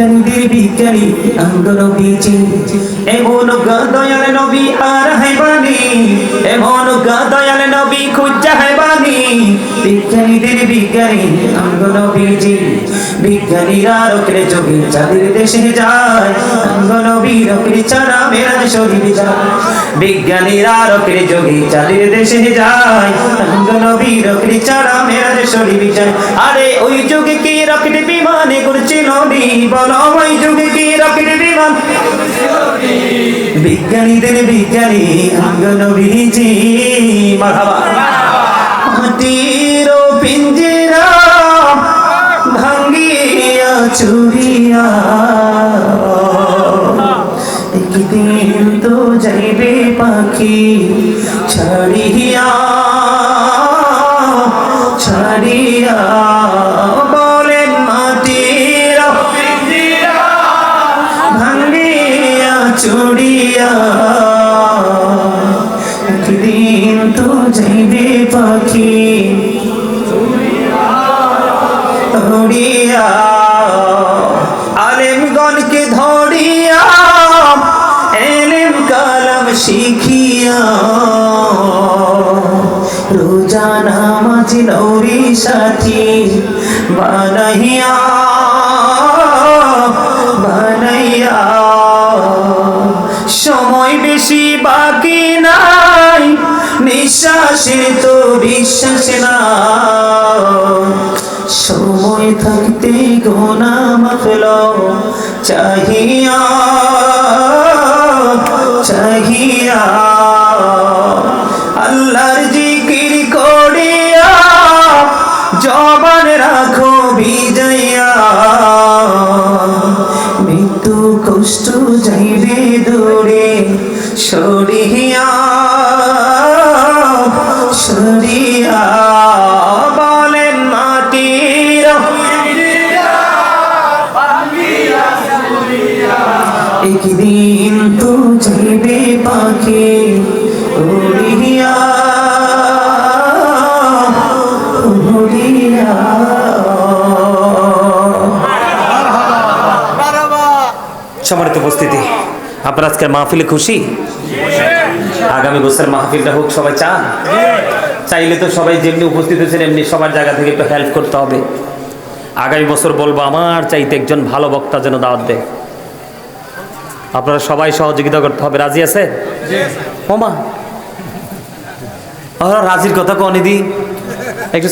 বিজ্ঞানীদের বিজ্ঞানী আঙ্গন নবীজি এমন দয়াল নবী আর হাইবানি। এমন দয়াল নবী খুঁজা হাইবানি। বিজ্ঞানীদের বিজ্ঞানী আঙ্গন বিজি বিজ্ঞানীরা রকের যোগে চাঁদের দেশে বিজ্ঞানীরা রকের যোগে চাঁদের দেশে আরে ওই যুগে কি রকেট বিমানে করছিল ওই যুগে কি রকেট বিমান? বিজ্ঞানীদের বিজ্ঞানী আঙ্গন বিজি মারহাবা। মাটির পিঞ্জিরা চুরিয়া। একদিন তো যাইবে পাখি ছাড়িয়া ছাড়িয়া। বলেন মাটির ভাঙ্গিয়া চুরিয়া। একদিন তো যাইবে পাখি ধরিয়া রোজা নামাজ নৌরি সাথী। বানাইয়া বানাইয়া। সময় বেশি বাকি নাই, নিঃশ্বাসে তো বিশ্বাস না সময় থাকতে গোনা মাখল, চাহিয়া চাহিয়া। রাখো বিজয়া। মৃত্যু কষ্ট যাইবে দূরে সরিয়া সরিয়া। বলেন মাটির একদিন সম্মানিত উপস্থিতি। আপনার আজকের মাহফিলে খুশি? আগামী বছর মাহফিলটা হোক, সবাই চান? চাইলে তো সবাই যেমনি উপস্থিত হয়েছেন, এমনি সবার জায়গা থেকে একটু হেল্প করতে হবে। আগামী বছর বলব, আমার চাইতে একজন ভালো বক্তা যেন দাওয়াত দেয়। আপনারা সবাই সহযোগিতা করতে হবে। রাজি আছে ওমা। রাজির কথা কনিদি একটু